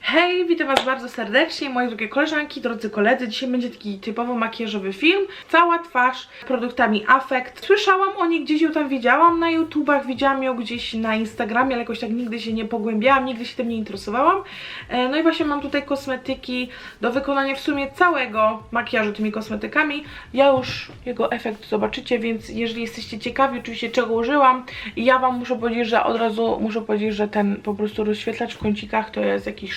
Hej, witam Was bardzo serdecznie, moje drogie koleżanki, drodzy koledzy. Dzisiaj będzie taki typowo makijażowy film. Cała twarz produktami Affect. Słyszałam o niej, gdzieś ją tam widziałam na YouTubach, widziałam ją gdzieś na Instagramie, ale jakoś tak nigdy się nie pogłębiałam, nigdy się tym nie interesowałam. E, No i właśnie mam tutaj kosmetyki do wykonania w sumie całego makijażu tymi kosmetykami. Ja już jego efekt zobaczycie, więc jeżeli jesteście ciekawi oczywiście czego użyłam, ja Wam muszę powiedzieć, że od razu muszę powiedzieć, że ten po prostu rozświetlacz w kącikach to jest jakiś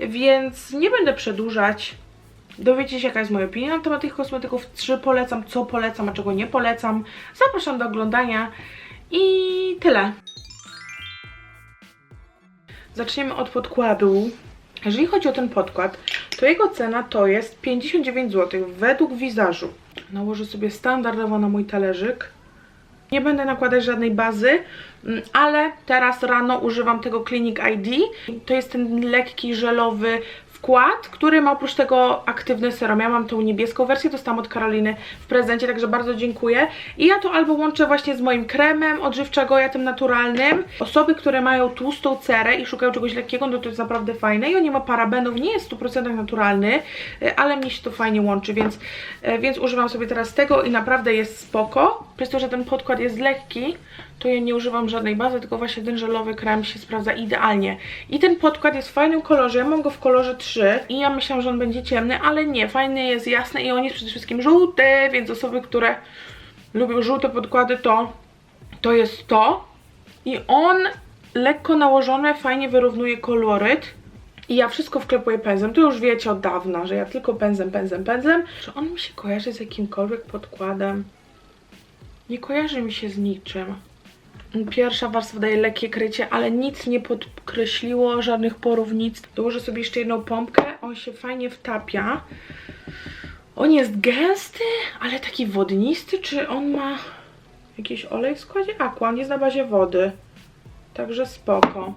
więc nie będę przedłużać. Dowiecie się jaka jest moja opinia na temat tych kosmetyków, czy polecam, co polecam, a czego nie polecam. Zapraszam do oglądania i tyle. Zaczniemy od podkładu. Jeżeli chodzi o ten podkład, to jego cena to jest 59 zł według wizażu. Nałożę sobie standardowo na mój talerzyk. Nie będę nakładać żadnej bazy, mm, ale teraz rano używam tego Clinic ID. To jest ten lekki, żelowy wkład, który ma oprócz tego aktywny serum. Ja mam tą niebieską wersję, dostałam od Karoliny w prezencie, także bardzo dziękuję. I ja to albo łączę właśnie z moim kremem odżywczego, ja tym naturalnym. Osoby, które mają tłustą cerę i szukają czegoś lekkiego, no to jest naprawdę fajne. I on nie ma parabenów, nie jest w 100% naturalny, e, ale mnie się to fajnie łączy, więc, e, więc używam sobie teraz tego i naprawdę jest spoko. Przez to, że ten podkład jest lekki, to ja nie używam żadnej bazy, tylko właśnie ten żelowy krem się sprawdza idealnie. I ten podkład jest w fajnym kolorze, ja mam go w kolorze 3 i ja myślałam, że on będzie ciemny, ale nie, fajny jest jasny i on jest przede wszystkim żółty, więc osoby, które lubią żółte podkłady, to to jest to. I on lekko nałożony fajnie wyrównuje koloryt. I ja wszystko wklepuję pędzlem. To już wiecie od dawna, że ja tylko pędzlem, pędzlem, pędzlem. Czy on mi się kojarzy z jakimkolwiek podkładem? Nie kojarzy mi się z niczym. Pierwsza warstwa daje lekkie krycie, ale nic nie podkreśliło, żadnych porów, nic. Dołożę sobie jeszcze jedną pompkę, on się fajnie wtapia. On jest gęsty, ale taki wodnisty, czy on ma jakiś olej w składzie? Aqua, on jest na bazie wody. Także spoko.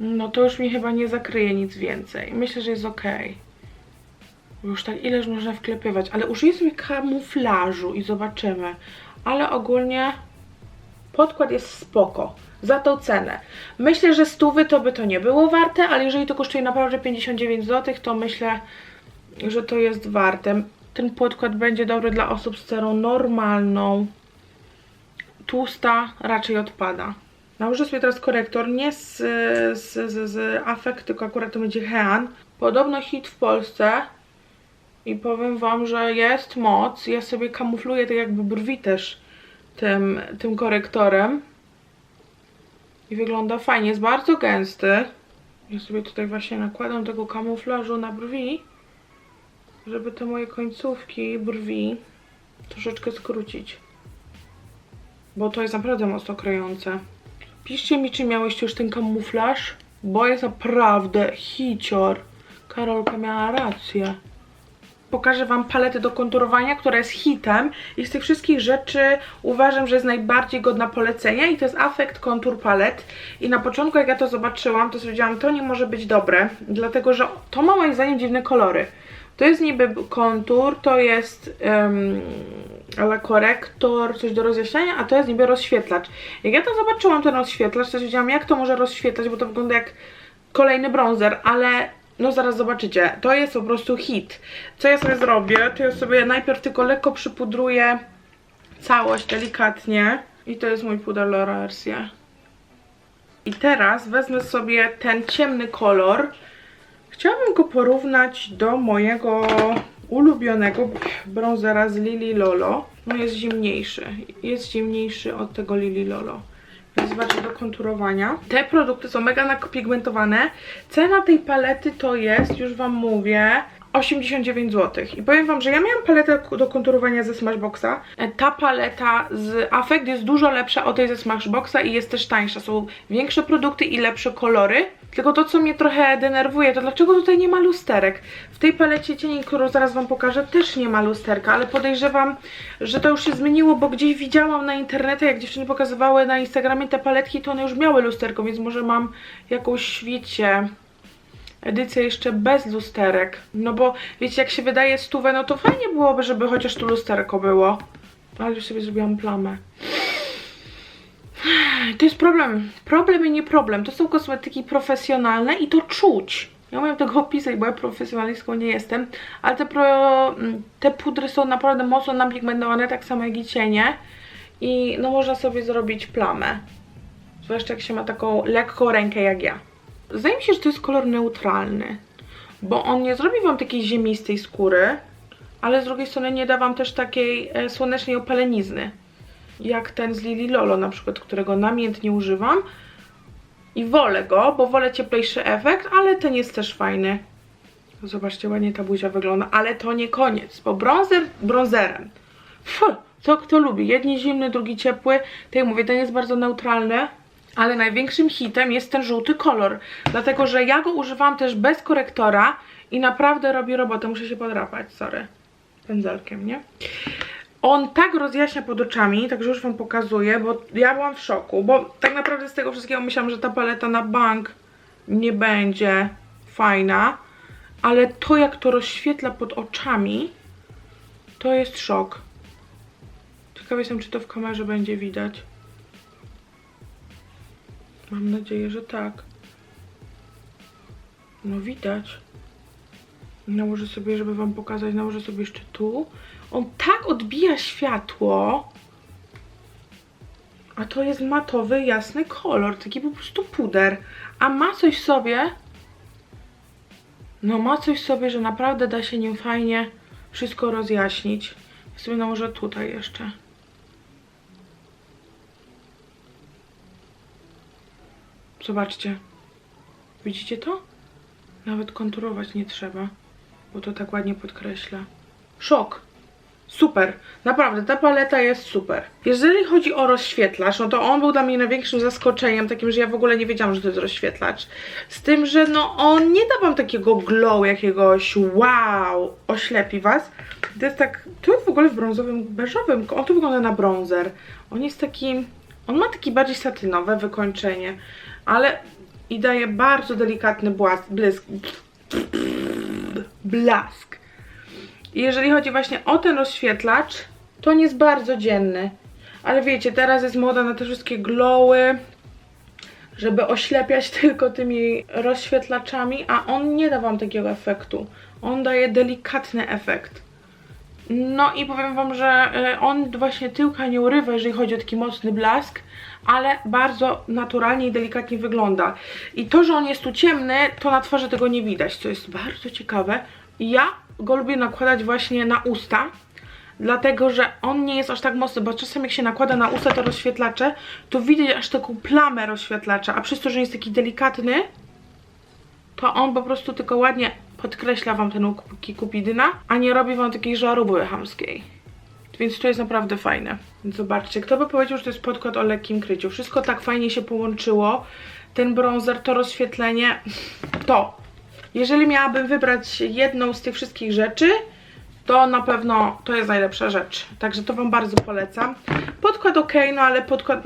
No to już mi chyba nie zakryje nic więcej. Myślę, że jest ok. Już tak ileż można wklepywać, ale sobie kamuflażu i zobaczymy. Ale ogólnie podkład jest spoko. Za tą cenę. Myślę, że stówy to by to nie było warte, ale jeżeli to kosztuje naprawdę 59 zł, to myślę, że to jest warte. Ten podkład będzie dobry dla osób z cerą normalną. Tłusta raczej odpada. Nałożę sobie teraz korektor, nie z, z, z, z Affect, tylko akurat to będzie Hean. Podobno hit w Polsce. I powiem Wam, że jest moc. Ja sobie kamufluję tak jakby brwi też tym, tym korektorem. I wygląda fajnie. Jest bardzo gęsty. Ja sobie tutaj właśnie nakładam tego kamuflażu na brwi, żeby te moje końcówki brwi troszeczkę skrócić. Bo to jest naprawdę mocno kryjące. Piszcie mi, czy miałyście już ten kamuflaż, bo jest naprawdę hicior. Karolka miała rację. Pokażę Wam paletę do konturowania, która jest hitem i z tych wszystkich rzeczy uważam, że jest najbardziej godna polecenia i to jest Affect Contour Palette i na początku jak ja to zobaczyłam, to stwierdziłam, to nie może być dobre, dlatego że to ma moim zdaniem dziwne kolory. To jest niby kontur, to jest um, ale korektor, coś do rozjaśniania, a to jest niby rozświetlacz. Jak ja to zobaczyłam, ten rozświetlacz, to stwierdziłam, jak to może rozświetlać, bo to wygląda jak kolejny bronzer, ale no zaraz zobaczycie, to jest po prostu hit. Co ja sobie zrobię, to ja sobie najpierw tylko lekko przypudruję całość delikatnie i to jest mój puder L'Oreal I teraz wezmę sobie ten ciemny kolor. Chciałabym go porównać do mojego ulubionego bronzera z Lily Lolo. No jest zimniejszy, jest zimniejszy od tego Lily Lolo bardziej do konturowania. Te produkty są mega napigmentowane. Cena tej palety to jest, już Wam mówię, 89 zł. I powiem Wam, że ja miałam paletę do konturowania ze Smashboxa. Ta paleta z Affect jest dużo lepsza od tej ze Smashboxa i jest też tańsza. Są większe produkty i lepsze kolory. Tylko to, co mnie trochę denerwuje, to dlaczego tutaj nie ma lusterek? W tej palecie cieni, którą zaraz Wam pokażę, też nie ma lusterka, ale podejrzewam, że to już się zmieniło, bo gdzieś widziałam na internecie, jak dziewczyny pokazywały na Instagramie te paletki, to one już miały lusterko, więc może mam jakąś, wiecie, edycję jeszcze bez lusterek. No bo wiecie, jak się wydaje stówę, no to fajnie byłoby, żeby chociaż tu lusterko było. Ale już sobie zrobiłam plamę. to jest problem. Problem i nie problem. To są kosmetyki profesjonalne i to czuć. Ja umiem tego opisać, bo ja profesjonalistką nie jestem, ale te, pro, te pudry są naprawdę mocno napigmentowane, tak samo jak i cienie. I no można sobie zrobić plamę. Zwłaszcza jak się ma taką lekką rękę jak ja. Zdaje mi się, że to jest kolor neutralny, bo on nie zrobi wam takiej ziemistej skóry, ale z drugiej strony nie da wam też takiej e, słonecznej opalenizny. Jak ten z Lili Lolo na przykład, którego namiętnie używam. I wolę go, bo wolę cieplejszy efekt, ale ten jest też fajny. Zobaczcie, ładnie ta buzia wygląda, ale to nie koniec, bo bronzer bronzerem. Fuh, to kto lubi, jedni zimny, drugi ciepły. Tak jak mówię, ten jest bardzo neutralny, ale największym hitem jest ten żółty kolor, dlatego że ja go używam też bez korektora i naprawdę robi robotę, muszę się podrapać, sorry, pędzelkiem, nie? On tak rozjaśnia pod oczami, także już wam pokazuję, bo ja byłam w szoku, bo tak naprawdę z tego wszystkiego myślałam, że ta paleta na bank nie będzie fajna, ale to jak to rozświetla pod oczami, to jest szok. Ciekawa jestem, czy to w kamerze będzie widać. Mam nadzieję, że tak. No widać. Nałożę sobie, żeby wam pokazać, nałożę sobie jeszcze tu. On tak odbija światło. A to jest matowy, jasny kolor, taki po prostu puder. A ma coś w sobie. No ma coś w sobie, że naprawdę da się nim fajnie wszystko rozjaśnić. Ja sobie nałożę tutaj jeszcze. Zobaczcie. Widzicie to? Nawet konturować nie trzeba, bo to tak ładnie podkreśla. Szok! Super, naprawdę, ta paleta jest super. Jeżeli chodzi o rozświetlacz, no to on był dla mnie największym zaskoczeniem, takim, że ja w ogóle nie wiedziałam, że to jest rozświetlacz. Z tym, że no on nie da wam takiego glow jakiegoś wow, oślepi was. To jest tak, to jest w ogóle w brązowym, beżowym, on tu wygląda na bronzer. On jest taki, on ma taki bardziej satynowe wykończenie, ale i daje bardzo delikatny błask, blysk, blask. I jeżeli chodzi właśnie o ten rozświetlacz, to on jest bardzo dzienny. Ale wiecie, teraz jest moda na te wszystkie glowy, żeby oślepiać tylko tymi rozświetlaczami, a on nie da wam takiego efektu. On daje delikatny efekt. No i powiem wam, że y, on właśnie tyłka nie urywa, jeżeli chodzi o taki mocny blask, ale bardzo naturalnie i delikatnie wygląda. I to, że on jest tu ciemny, to na twarzy tego nie widać, co jest bardzo ciekawe. Ja go lubię nakładać właśnie na usta, dlatego że on nie jest aż tak mocny, bo czasem jak się nakłada na usta te rozświetlacze, to widać aż taką plamę rozświetlacza, a przez to, że jest taki delikatny, to on po prostu tylko ładnie podkreśla wam ten łuk kupidyna, a nie robi wam takiej żaróby chamskiej. Więc to jest naprawdę fajne. Zobaczcie, kto by powiedział, że to jest podkład o lekkim kryciu. Wszystko tak fajnie się połączyło. Ten bronzer, to rozświetlenie, to. Jeżeli miałabym wybrać jedną z tych wszystkich rzeczy, to na pewno to jest najlepsza rzecz. Także to wam bardzo polecam. Podkład ok, no ale podkład...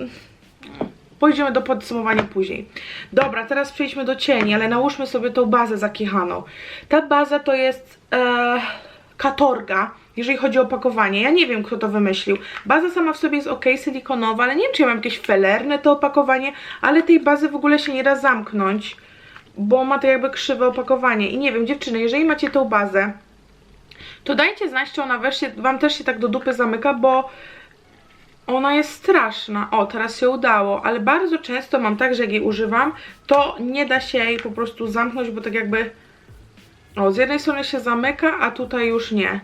Pójdziemy do podsumowania później. Dobra, teraz przejdźmy do cieni, ale nałóżmy sobie tą bazę zakichaną. Ta baza to jest e, katorga, jeżeli chodzi o opakowanie. Ja nie wiem, kto to wymyślił. Baza sama w sobie jest ok, silikonowa, ale nie wiem, czy ja mam jakieś felerne to opakowanie, ale tej bazy w ogóle się nie da zamknąć, bo ma to jakby krzywe opakowanie. I nie wiem, dziewczyny, jeżeli macie tą bazę, to dajcie znać, czy ona wreszcie, wam też się tak do dupy zamyka, bo ona jest straszna. O, teraz się udało, ale bardzo często mam tak, że jak jej używam, to nie da się jej po prostu zamknąć, bo tak jakby... O, z jednej strony się zamyka, a tutaj już nie.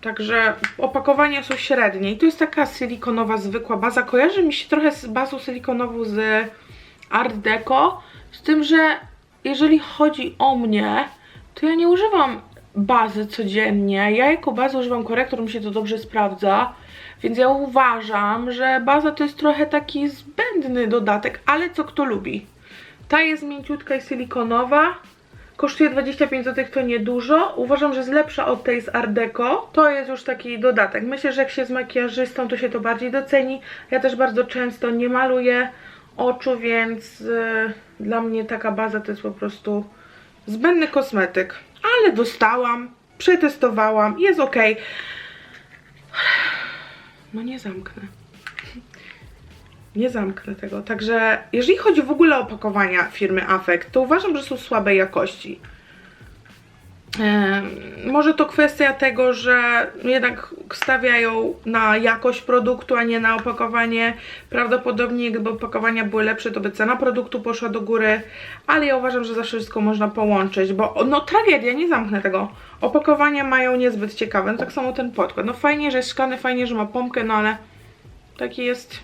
Także opakowania są średnie. I to jest taka silikonowa, zwykła baza. Kojarzy mi się trochę z bazą silikonową z Art Deco. Z tym, że jeżeli chodzi o mnie, to ja nie używam bazy codziennie. Ja jako bazę używam korektor, mi się to dobrze sprawdza. Więc ja uważam, że baza to jest trochę taki zbędny dodatek, ale co kto lubi. Ta jest mięciutka i silikonowa. Kosztuje 25 zł, to niedużo. Uważam, że jest lepsza od tej z Art Deco. To jest już taki dodatek. Myślę, że jak się z makijażystą, to się to bardziej doceni. Ja też bardzo często nie maluję oczu, więc yy, dla mnie taka baza to jest po prostu zbędny kosmetyk. Ale dostałam, przetestowałam, jest ok. No nie zamknę. Nie zamknę tego. Także jeżeli chodzi w ogóle o opakowania firmy Affect, to uważam, że są słabej jakości. Może to kwestia tego, że jednak stawiają na jakość produktu, a nie na opakowanie. Prawdopodobnie gdyby opakowania były lepsze, to by cena produktu poszła do góry, ale ja uważam, że zawsze wszystko można połączyć, bo no tragedia, nie zamknę tego. Opakowania mają niezbyt ciekawe, no tak samo ten podkład. No fajnie, że jest szklany, fajnie, że ma pompkę, no ale taki jest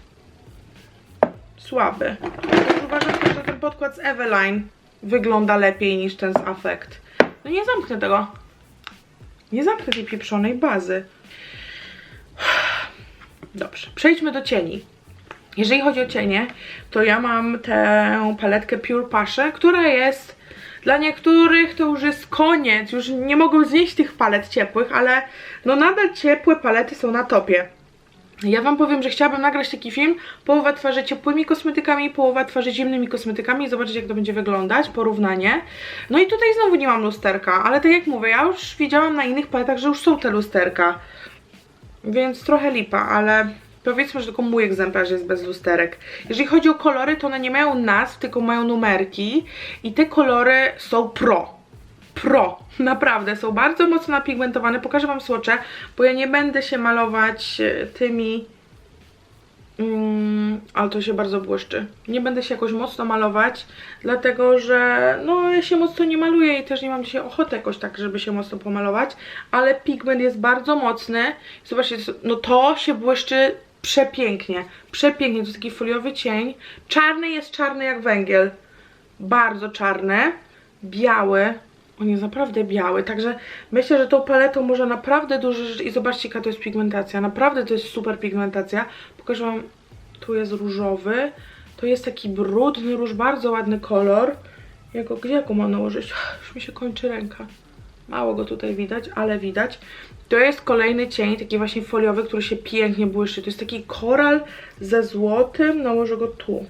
słaby. Uważam że ten podkład z Eveline wygląda lepiej niż ten z Affect. No nie zamknę tego. Nie zamknę tej pieprzonej bazy. Dobrze, przejdźmy do cieni. Jeżeli chodzi o cienie, to ja mam tę paletkę Pure Pasze, która jest dla niektórych to już jest koniec, już nie mogą znieść tych palet ciepłych, ale no nadal ciepłe palety są na topie. Ja wam powiem, że chciałabym nagrać taki film, połowa twarzy ciepłymi kosmetykami, połowa twarzy zimnymi kosmetykami i zobaczyć jak to będzie wyglądać, porównanie. No i tutaj znowu nie mam lusterka, ale tak jak mówię, ja już widziałam na innych paletach, że już są te lusterka. Więc trochę lipa, ale powiedzmy, że tylko mój egzemplarz jest bez lusterek. Jeżeli chodzi o kolory, to one nie mają nazw, tylko mają numerki i te kolory są pro pro, naprawdę, są bardzo mocno napigmentowane, pokażę wam słocze, bo ja nie będę się malować e, tymi, mm, ale to się bardzo błyszczy, nie będę się jakoś mocno malować, dlatego że no ja się mocno nie maluję i też nie mam dzisiaj ochoty jakoś tak, żeby się mocno pomalować, ale pigment jest bardzo mocny, zobaczcie, no to się błyszczy przepięknie, przepięknie, to jest taki foliowy cień, czarny jest czarny jak węgiel, bardzo czarny, biały, on jest naprawdę biały, także myślę, że tą paletą można naprawdę dużo rzeczy i zobaczcie jaka to jest pigmentacja, naprawdę to jest super pigmentacja, pokażę wam, tu jest różowy, to jest taki brudny róż, bardzo ładny kolor, ja go, gdzie ja go mam nałożyć? Już mi się kończy ręka, mało go tutaj widać, ale widać, to jest kolejny cień, taki właśnie foliowy, który się pięknie błyszczy, to jest taki koral ze złotym, nałożę go tu,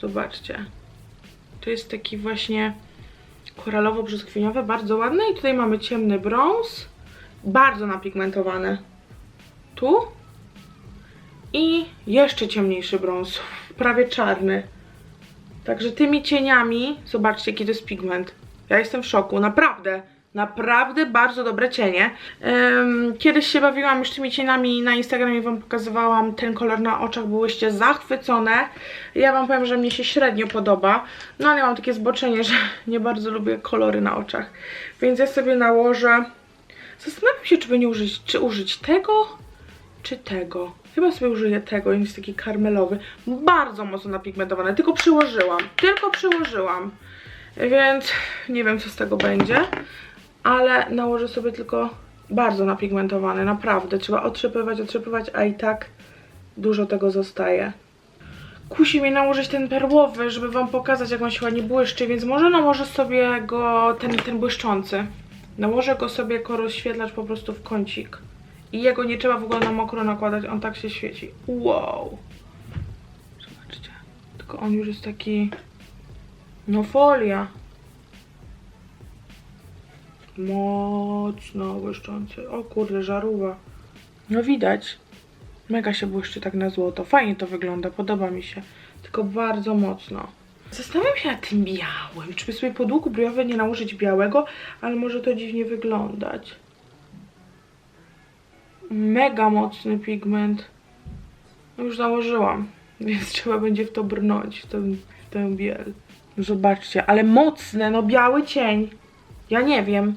zobaczcie, to jest taki właśnie koralowo-brzoskwiniowe, bardzo ładne. I tutaj mamy ciemny brąz, bardzo napigmentowany. Tu. I jeszcze ciemniejszy brąz, prawie czarny. Także tymi cieniami, zobaczcie jaki to jest pigment. Ja jestem w szoku, naprawdę. Naprawdę bardzo dobre cienie. Kiedyś się bawiłam już tymi cieniami na Instagramie, wam pokazywałam ten kolor na oczach, byłyście zachwycone. Ja wam powiem, że mnie się średnio podoba, no ale mam takie zboczenie, że nie bardzo lubię kolory na oczach. Więc ja sobie nałożę... Zastanawiam się, czy by nie użyć, czy użyć tego, czy tego. Chyba sobie użyję tego, jest taki karmelowy. Bardzo mocno napigmentowany, tylko przyłożyłam, tylko przyłożyłam. Więc nie wiem, co z tego będzie ale nałożę sobie tylko bardzo napigmentowany, naprawdę. Trzeba otrzepywać, otrzepywać, a i tak dużo tego zostaje. Kusi mnie nałożyć ten perłowy, żeby wam pokazać, jak on się ładnie błyszczy, więc może nałożę sobie go, ten, ten błyszczący. Nałożę go sobie jako rozświetlacz po prostu w kącik. I jego nie trzeba w ogóle na mokro nakładać, on tak się świeci. Wow! Zobaczcie. Tylko on już jest taki... No folia. Mocno błyszczący. O kurde, żarówa. No widać. Mega się błyszczy tak na złoto. Fajnie to wygląda, podoba mi się. Tylko bardzo mocno. Zastanawiam się nad tym białym. Czy by sobie pod łuk briowy nie nałożyć białego, ale może to dziwnie wyglądać. Mega mocny pigment. No już założyłam, więc trzeba będzie w to brnąć, w tę, w tę biel. Zobaczcie, ale mocne, no biały cień. Ja nie wiem.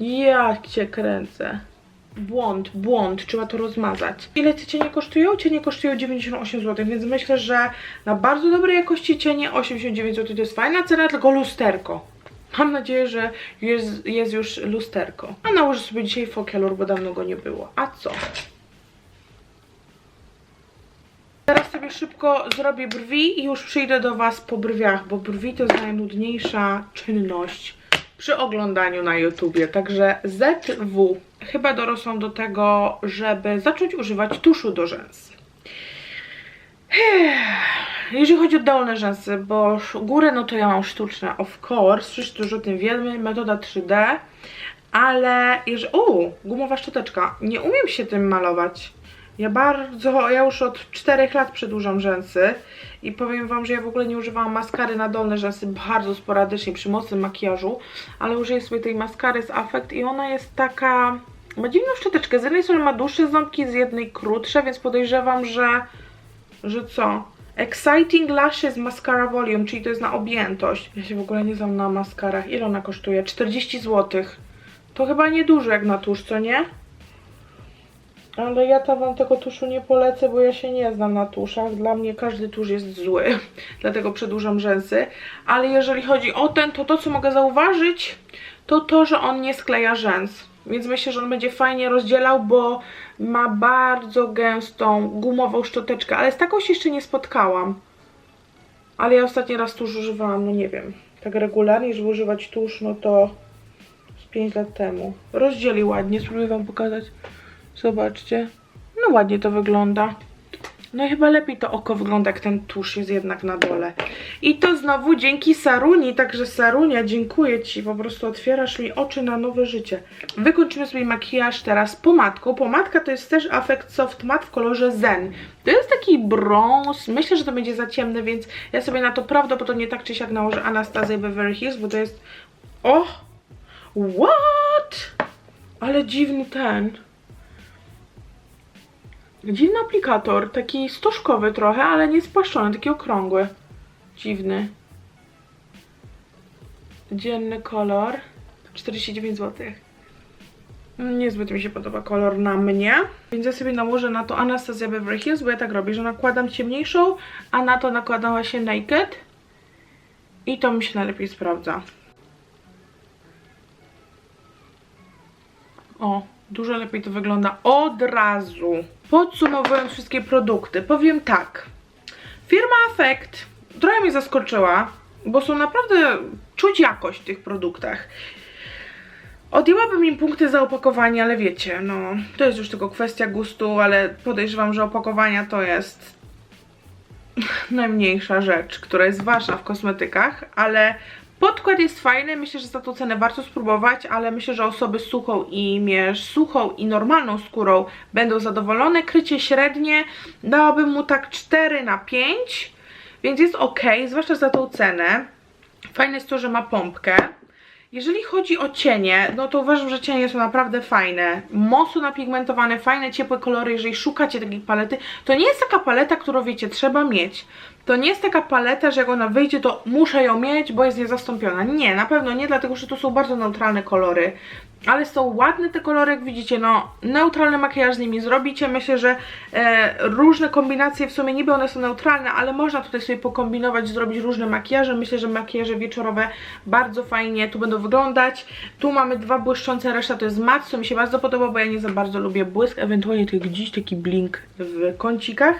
Jak cię kręcę. Błąd, błąd, trzeba to rozmazać. Ile te cienie kosztują? Cienie kosztują 98 zł, więc myślę, że na bardzo dobrej jakości cienie 89 zł to jest fajna cena, tylko lusterko. Mam nadzieję, że jest, jest już lusterko. A nałożę sobie dzisiaj fokielur, bo dawno go nie było. A co? Szybko zrobię brwi i już przyjdę do Was po brwiach, bo brwi to jest najnudniejsza czynność przy oglądaniu na YouTubie. Także ZW. Chyba dorosłam do tego, żeby zacząć używać tuszu do rzęs. Jeżeli chodzi o dolne rzęsy, bo górę no to ja mam sztuczne, of course, wszyscy już o tym wiemy, metoda 3D, ale jeżeli... O, gumowa szczoteczka. Nie umiem się tym malować. Ja bardzo, ja już od 4 lat przedłużam rzęsy i powiem Wam, że ja w ogóle nie używałam maskary na dolne rzęsy bardzo sporadycznie przy mocnym makijażu, ale użyję sobie tej maskary z Affect i ona jest taka, ma dziwną szczoteczkę, z jednej strony ma dłuższe ząbki, z jednej krótsze, więc podejrzewam, że, że co? Exciting Lashes Mascara Volume, czyli to jest na objętość. Ja się w ogóle nie znam na maskarach. Ile ona kosztuje? 40 zł. To chyba niedużo jak na tusz, co nie? Ale ja tam wam tego tuszu nie polecę, bo ja się nie znam na tuszach. Dla mnie każdy tusz jest zły, dlatego przedłużam rzęsy. Ale jeżeli chodzi o ten, to to co mogę zauważyć, to to, że on nie skleja rzęs. Więc myślę, że on będzie fajnie rozdzielał, bo ma bardzo gęstą, gumową szczoteczkę. Ale z taką się jeszcze nie spotkałam. Ale ja ostatni raz tusz używałam, no nie wiem, tak regularnie, żeby używać tusz, no to z 5 lat temu. Rozdzieli ładnie, spróbuję wam pokazać. Zobaczcie. No ładnie to wygląda. No i chyba lepiej to oko wygląda, jak ten tusz jest jednak na dole. I to znowu dzięki Saruni, także Sarunia, dziękuję Ci, po prostu otwierasz mi oczy na nowe życie. Wykończymy sobie makijaż teraz pomadką. Pomadka to jest też Affect Soft Matte w kolorze Zen. To jest taki brąz, myślę, że to będzie za ciemne, więc ja sobie na to prawdopodobnie tak czy siak nałożę Anastazję Beverly Hills, bo to jest... O! What? Ale dziwny ten... Dziwny aplikator, taki stożkowy trochę, ale nie spłaszczony, taki okrągły. Dziwny. Dzienny kolor. 49 zł. Niezbyt mi się podoba kolor na mnie. Więc ja sobie nałożę na to Anastasia Beverly Hills, bo ja tak robię, że nakładam ciemniejszą, a na to nakładała się Naked. I to mi się najlepiej sprawdza. O, dużo lepiej to wygląda od razu. Podsumowując wszystkie produkty, powiem tak. Firma Affect trochę mnie zaskoczyła, bo są naprawdę czuć jakość w tych produktach. Odjęłabym im punkty za opakowanie, ale wiecie, no to jest już tylko kwestia gustu, ale podejrzewam, że opakowania to jest najmniejsza rzecz, która jest ważna w kosmetykach, ale podkład jest fajny, myślę, że za tą cenę warto spróbować, ale myślę, że osoby z suchą i mierz suchą i normalną skórą będą zadowolone. Krycie średnie dałabym mu tak 4 na 5, więc jest ok, zwłaszcza za tą cenę. Fajne jest to, że ma pompkę. Jeżeli chodzi o cienie, no to uważam, że cienie są naprawdę fajne. Mocno napigmentowane, fajne, ciepłe kolory. Jeżeli szukacie takiej palety, to nie jest taka paleta, którą wiecie, trzeba mieć. To nie jest taka paleta, że jak ona wyjdzie, to muszę ją mieć, bo jest niezastąpiona. Nie, na pewno nie, dlatego że to są bardzo neutralne kolory. Ale są ładne te kolory, jak widzicie, no neutralny makijaż z nimi zrobicie. Myślę, że e, różne kombinacje, w sumie niby one są neutralne, ale można tutaj sobie pokombinować, zrobić różne makijaże. Myślę, że makijaże wieczorowe bardzo fajnie tu będą wyglądać. Tu mamy dwa błyszczące, reszta to jest mat, co mi się bardzo podoba, bo ja nie za bardzo lubię błysk, ewentualnie tylko gdzieś taki blink w kącikach.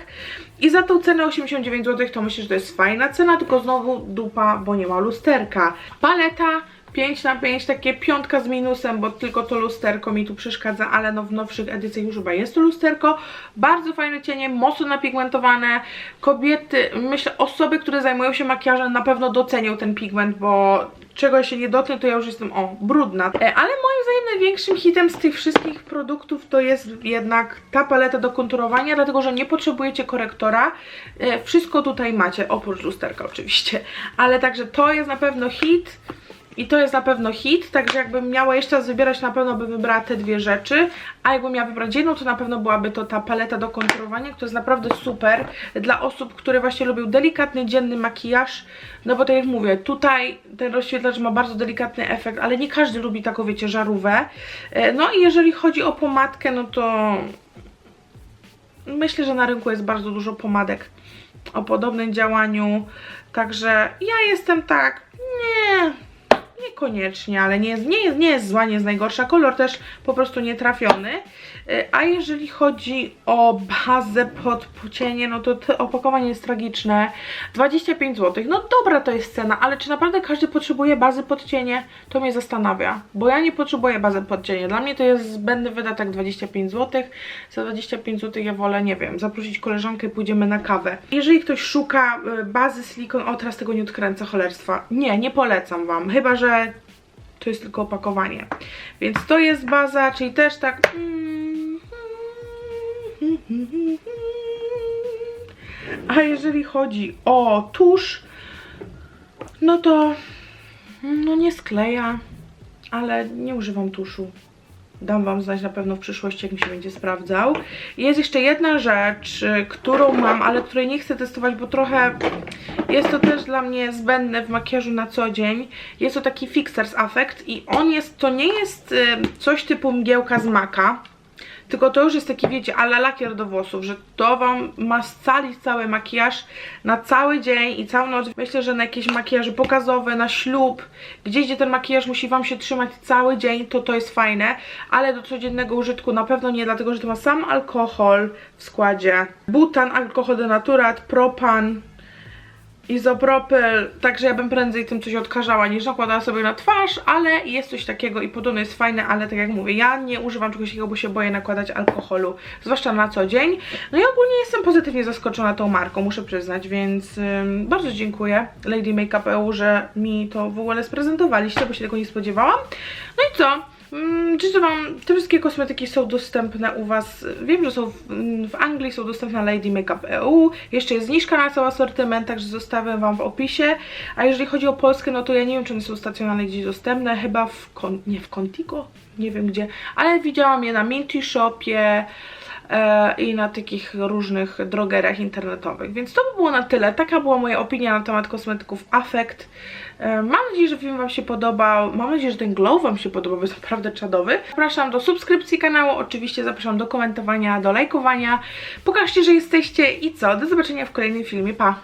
I za tą cenę 89 zł to myślę, że to jest fajna cena, tylko znowu dupa, bo nie ma lusterka. Paleta 5 na 5, takie piątka z minusem, bo tylko to lusterko mi tu przeszkadza, ale no w nowszych edycjach już chyba jest to lusterko. Bardzo fajne cienie, mocno napigmentowane. Kobiety, myślę, osoby, które zajmują się makijażem na pewno docenią ten pigment, bo czego się nie dotknę, to ja już jestem, o, brudna. E, Ale moim zdaniem największym hitem z tych wszystkich produktów to jest jednak ta paleta do konturowania, dlatego że nie potrzebujecie korektora. E, Wszystko tutaj macie, oprócz lusterka oczywiście. Ale także to jest na pewno hit. I to jest na pewno hit, także jakbym miała jeszcze raz wybierać, na pewno bym wybrała te dwie rzeczy, a jakbym miała wybrać jedną, to na pewno byłaby to ta paleta do konturowania, która jest naprawdę super dla osób, które właśnie lubią delikatny, dzienny makijaż, no bo tak jak mówię, tutaj ten rozświetlacz ma bardzo delikatny efekt, ale nie każdy lubi taką, wiecie, żarówę. E, No i jeżeli chodzi o pomadkę, no to myślę, że na rynku jest bardzo dużo pomadek o podobnym działaniu, także ja jestem tak, nie, Niekoniecznie, ale nie jest, nie, jest, nie jest zła, nie jest najgorsza. Kolor też po prostu nietrafiony. Y, A jeżeli chodzi o bazę pod pocienie, no to opakowanie jest tragiczne. 25 zł. No dobra to jest cena, ale czy naprawdę każdy potrzebuje bazy pod cienie? To mnie zastanawia, bo ja nie potrzebuję bazy pod cienie. Dla mnie to jest zbędny wydatek 25 zł. Za 25 zł ja wolę, nie wiem, zaprosić koleżankę i pójdziemy na kawę. Jeżeli ktoś szuka y, bazy silikon, o teraz tego nie odkręcę, cholerstwa. Nie, nie polecam Wam, chyba że to jest tylko opakowanie. Więc to jest baza, czyli też tak... mm, A jeżeli chodzi o tusz, no to no nie skleja, ale nie używam tuszu. Dam wam znać na pewno w przyszłości, jak mi się będzie sprawdzał. Jest jeszcze jedna rzecz, y, którą mam, ale której nie chcę testować, bo trochę jest to też dla mnie zbędne w makijażu na co dzień. Jest to taki Fixers Affect i on jest, to nie jest y, coś typu mgiełka z maka, tylko to już jest taki, wiecie, ale lakier do włosów, że to wam ma scalić cały makijaż na cały dzień i całą noc. Myślę, że na jakieś makijaże pokazowe, na ślub, gdzieś gdzie ten makijaż musi wam się trzymać cały dzień, to to jest fajne, ale do codziennego użytku na pewno nie, dlatego że to ma sam alkohol w składzie. Butan, alkohol denaturat, propan, izopropyl, także ja bym prędzej tym coś odkażała niż nakładała sobie na twarz, ale jest coś takiego i podobno jest fajne, ale tak jak mówię, ja nie używam czegoś takiego, bo się boję nakładać alkoholu, zwłaszcza na co dzień. No i ogólnie jestem pozytywnie zaskoczona tą marką, muszę przyznać, więc ym, bardzo dziękuję Lady Makeup EU, że mi to w ogóle sprezentowaliście, bo się tego nie spodziewałam. No i co? Mm, Życzę Wam, te wszystkie kosmetyki są dostępne u Was, wiem, że są w, mm, w Anglii, są dostępne na Lady Makeup EU, jeszcze jest zniżka na cały asortyment, także zostawię Wam w opisie, a jeżeli chodzi o Polskę, no to ja nie wiem, czy one są stacjonalnie gdzieś dostępne, chyba w, Kon nie w Contigo, nie wiem gdzie, ale widziałam je na Minty Shopie, e, i na takich różnych drogerach internetowych. Więc to by było na tyle. Taka była moja opinia na temat kosmetyków Affect. E, Mam nadzieję, że film Wam się podobał. Mam nadzieję, że ten glow Wam się podobał, bo jest naprawdę czadowy. Zapraszam do subskrypcji kanału, oczywiście zapraszam do komentowania, do lajkowania. Pokażcie, że jesteście i co? Do zobaczenia w kolejnym filmie. Pa!